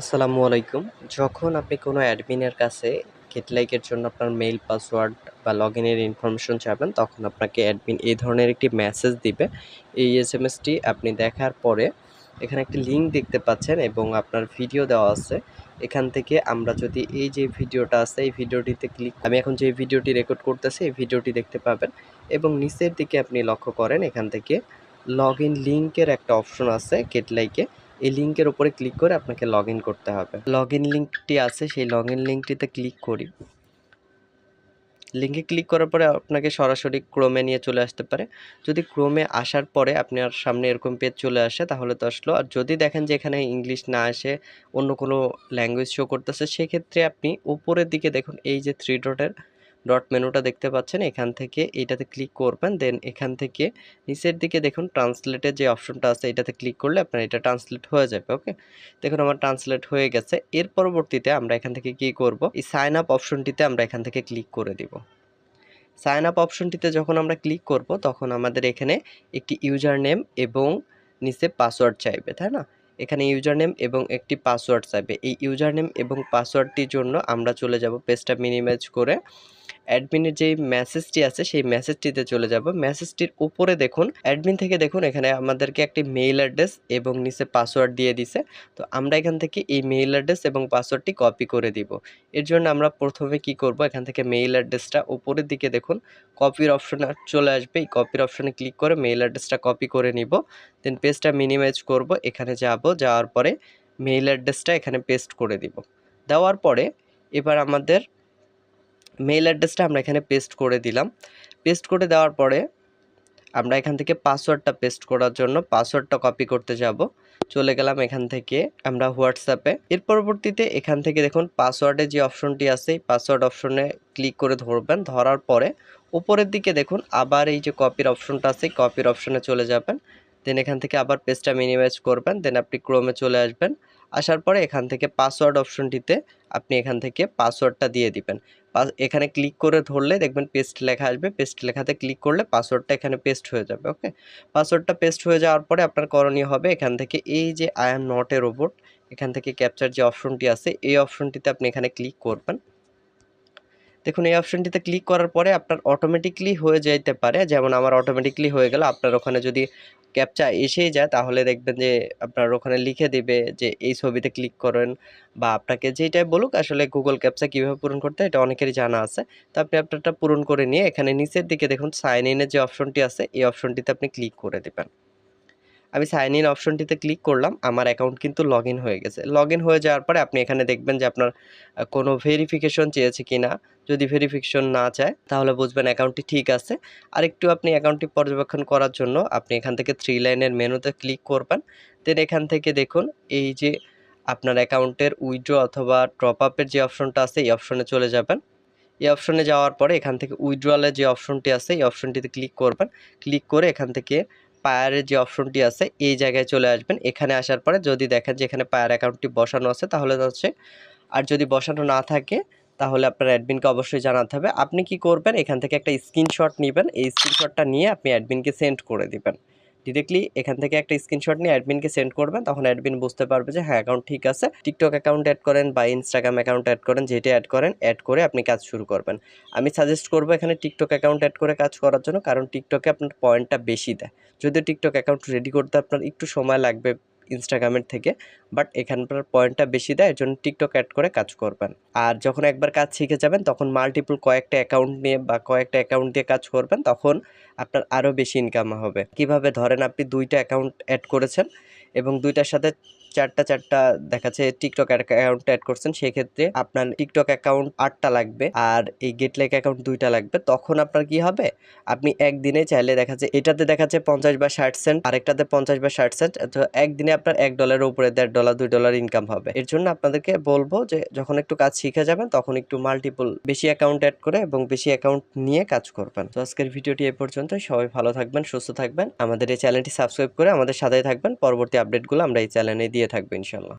আসসালামু আলাইকুম। যখন আপনি কোনো অ্যাডমিনের কাছে গেটলাইকের জন্য আপনার মেইল, পাসওয়ার্ড বা লগ ইনের ইনফরমেশন চাবেন, তখন আপনাকে অ্যাডমিন এই ধরনের একটি মেসেজ দিবে। এই এস এম এসটি আপনি দেখার পরে এখানে একটি লিঙ্ক দেখতে পাচ্ছেন এবং আপনার ভিডিও দেওয়া আছে। এখান থেকে আমরা যদি এই যে ভিডিওটা আছে, এই ভিডিওটিতে ক্লিক আমি এখন যে ভিডিওটি রেকর্ড করতেছি, এই ভিডিওটি দেখতে পাবেন এবং নিচের দিকে আপনি লক্ষ্য করেন, এখান থেকে লগ ইন লিঙ্কের একটা অপশন আছে গেটলাইকে। এই লিঙ্কের উপরে ক্লিক করে আপনাকে লগ করতে হবে। লগ ইন লিঙ্কটি আছে, সেই লগ ইন লিঙ্কটিতে ক্লিক করি। লিঙ্কে ক্লিক করার পরে আপনাকে সরাসরি ক্রোমে নিয়ে চলে আসতে পারে। যদি ক্রোমে আসার পরে আপনার সামনে এরকম পেজ চলে আসে, তাহলে তো আসলো। আর যদি দেখেন যে এখানে ইংলিশ না আসে, অন্য কোনো ল্যাঙ্গুয়েজ শো করতেছে, সেক্ষেত্রে আপনি উপরের দিকে দেখুন, এই যে থ্রি ডটের ডট মেনুটা দেখতে পাচ্ছেন, এখান থেকে এইটাতে ক্লিক করবেন দেন এখান থেকে নিচের দিকে দেখুন ট্রান্সলেটের যে অপশনটা আছে, এটাতে ক্লিক করলে আপনার এটা ট্রান্সলেট হয়ে যাবে ওকে দেখুন আমার ট্রান্সলেট হয়ে গেছে, এর পরবর্তীতে আমরা এখান থেকে কি করব? এই সাইন আপ অপশনটিতে আমরা এখান থেকে ক্লিক করে দিব। সাইন আপ অপশনটিতে যখন আমরা ক্লিক করব, তখন আমাদের এখানে একটি ইউজার নেম এবং নিচে পাসওয়ার্ড চাইবে, তাই না? এখানে ইউজার নেম এবং একটি পাসওয়ার্ড চাইবে, এই ইউজার নেম এবং পাসওয়ার্ডটির জন্য আমরা চলে যাব পেজটা মিনিমাইজ করে। অ্যাডমিনের যেই মেসেজটি আছে, সেই মেসেজটিতে চলে যাব। মেসেজটির উপরে দেখুন অ্যাডমিন থেকে দেখুন, এখানে আমাদেরকে একটি মেইল অ্যাড্রেস এবং নিচে পাসওয়ার্ড দিয়ে দিছে। তো আমরা এখান থেকে এই মেইল অ্যাড্রেস এবং পাসওয়ার্ডটি কপি করে দিব। এর জন্য আমরা প্রথমে কি করব? এখান থেকে মেইল অ্যাড্রেসটা উপরের দিকে দেখুন কপির অপশন চলে আসবে। এই কপির অপশনে ক্লিক করে মেইল অ্যাড্রেসটা কপি করে নিব। দেন পেজটা মিনিমাইজ করব। এখানে যাব, যাওয়ার পরে মেইল অ্যাড্রেসটা এখানে পেস্ট করে দিব। দেওয়ার পরে এবার আমাদের মেইল অ্যাড্রেসটা আমরা এখানে পেস্ট করে দিলাম। পেস্ট করে দেওয়ার পরে আমরা এখান থেকে পাসওয়ার্ডটা পেস্ট করার জন্য পাসওয়ার্ডটা কপি করতে যাব। চলে গেলাম এখান থেকে আমরা হোয়াটসঅ্যাপে এর পরবর্তীতে এখান থেকে দেখুন পাসওয়ার্ডে যে অপশনটি আছে, এই পাসওয়ার্ড অপশনে ক্লিক করে ধরবেন। ধরার পরে উপরের দিকে দেখুন আবার এই যে কপির অপশনটা আছে কপির অপশনে চলে যাবেন। দেন এখান থেকে আবার পেজটা মিনিমাইজ করবেন দেন আপনি ক্রোমে চলে আসবেন। আসার পরে এখান থেকে পাসওয়ার্ড অপশনটিতে আপনি এখান থেকে পাসওয়ার্ডটা দিয়ে দিবেন। এখানে ক্লিক করে ধরলে দেখবেন পেস্ট লেখা আসবে। পেস্ট লেখাতে ক্লিক করলে পাসওয়ার্ডটা এখানে পেস্ট হয়ে যাবে ওকে পাসওয়ার্ডটা পেস্ট হয়ে যাওয়ার পরে আপনার করণীয় হবে এখান থেকে এই যে I am not a robot এখান থেকে ক্যাপচার যে অপশনটি আছে, এই অপশনটিতে আপনি এখানে ক্লিক করবেন। দেখুন, এই অপশনটিতে ক্লিক করার পরে আপনার অটোমেটিকলি হয়ে যাইতে পারে। যেমন আমার অটোমেটিকলি হয়ে গেল, আপনার ওখানে যদি ক্যাপচা এসেই যায়, তাহলে দেখবেন যে আপনার ওখানে লিখে দিবে যে এই ছবিতে ক্লিক করেন বা আপনাকে যেটাই বলুক, আসলে গুগল ক্যাপচা কীভাবে পূরণ করতে এটা অনেকেরই জানা আছে। তো আপনি আপনারটা পূরণ করে নিয়ে এখানে নিচের দিকে দেখুন সাইন ইনের যে অপশনটি আছে, এই অপশনটিতে আপনি ক্লিক করে দেবেন। আমি সাইন ইন অপশনটিতে ক্লিক করলাম, আমার অ্যাকাউন্ট কিন্তু লগ হয়ে গেছে। লগ হয়ে যাওয়ার পরে আপনি এখানে দেখবেন যে আপনার কোনো ভেরিফিকেশন চেয়েছে কি না যদি ভেরিফিকেশন না চায়, তাহলে বুঝবেন অ্যাকাউন্টটি ঠিক আছে। আর একটু আপনি অ্যাকাউন্টটি পর্যবেক্ষণ করার জন্য আপনি এখান থেকে থ্রি লাইনের মেনুতে ক্লিক করবেন। দেন এখান থেকে দেখুন, এই যে আপনার অ্যাকাউন্টের উইড্রো অথবা টপ আপের যে অপশনটা আছে, এই অপশনে চলে যাবেন। এই অপশনে যাওয়ার পরে এখান থেকে উইড্রোয়ালের যে অপশনটি আছে, এই অপশনটিতে ক্লিক করবেন। ক্লিক করে এখান থেকে পায়ারের যে অপশনটি আছে, এই জায়গায় চলে আসবেন। এখানে আসার পরে যদি দেখেন যে এখানে পায়ার অ্যাকাউন্টটি বসানো আছে, তাহলে হচ্ছে, আর যদি বসানো না থাকে, তাহলে আপনার অ্যাডমিনকে অবশ্যই জানাতে হবে। আপনি কি করবেন, এখান থেকে একটা স্ক্রিনশট নেবেন। এই স্ক্রিনশটটা নিয়ে আপনি অ্যাডমিনকে সেন্ড করে দিবেন। ডিরেক্টলি এখান থেকে একটা স্ক্রিনশট নিয়ে অ্যাডমিনকে সেন্ড করবেন, তখন অ্যাডমিন বুঝতে পারবে যে হ্যাঁ অ্যাকাউন্ট ঠিক আছে। টিকটক অ্যাকাউন্ট অ্যাড করেন বা ইনস্টাগ্রাম অ্যাকাউন্ট অ্যাড করেন, যেটা অ্যাড করেন অ্যাড করে আপনি কাজ শুরু করবেন। আমি সাজেস্ট করব এখানে টিকটক অ্যাকাউন্ট অ্যাড করে কাজ করার জন্য, কারণ টিকটকে আপনার পয়েন্টটা বেশি দেয়। যদিও টিকটক অ্যাকাউন্ট রেডি করতে আপনার একটু সময় লাগবে ইনস্টাগ্রামের থেকে বাট এখানকার পয়েন্টটা বেশি দেয় জন্য টিকটক অ্যাড করে কাজ করবেন। আর যখন একবার কাজ শিখে যাবেন, তখন মাল্টিপল কয়েকটা অ্যাকাউন্ট নিয়ে বা কয়েকটা অ্যাকাউন্ট দিয়ে কাজ করবেন, তখন আপনার আরও বেশি ইনকাম হবে। কীভাবে ধরেন আপনি দুইটা অ্যাকাউন্ট অ্যাড করেছেন এবং দুইটার সাথে চারটা চারটা দেখাচ্ছে টিকটক অ্যাকাউন্ট অ্যাড করছেন, সেক্ষেত্রে আপনার টিকটক অ্যাকাউন্ট আটটা লাগবে আর এই গেটলাইক অ্যাকাউন্ট দুইটা লাগবে। তখন আপনার কি হবে? আপনি একদিনে চাইলে দেখাচ্ছে, এটাতে দেখাচ্ছে পঞ্চাশ বা ষাট সেন্ট আরেকটাতে পঞ্চাশ বা ষাট সেন্ট তো একদিনে আপনার এক ডলারের উপরে দেড় ডলার দুই ডলার ইনকাম হবে। এর জন্য আপনাদেরকে বলব যে, যখন একটু কাজ শিখে যাবেন, তখন একটু মাল্টিপল বেশি অ্যাকাউন্ট অ্যাড করে এবং বেশি অ্যাকাউন্ট নিয়ে কাজ করবেন। তো আজকের ভিডিওটি এ পর্যন্ত সবাই ভালো থাকবেন, সুস্থ থাকবেন। আমাদের এই চ্যানেলটি সাবস্ক্রাইব করে আমাদের সাথে থাকবেন। পরবর্তী আপডেটগুলো আমরা এই চ্যানেলে দিয়ে থাকব ইনশাল্লাহ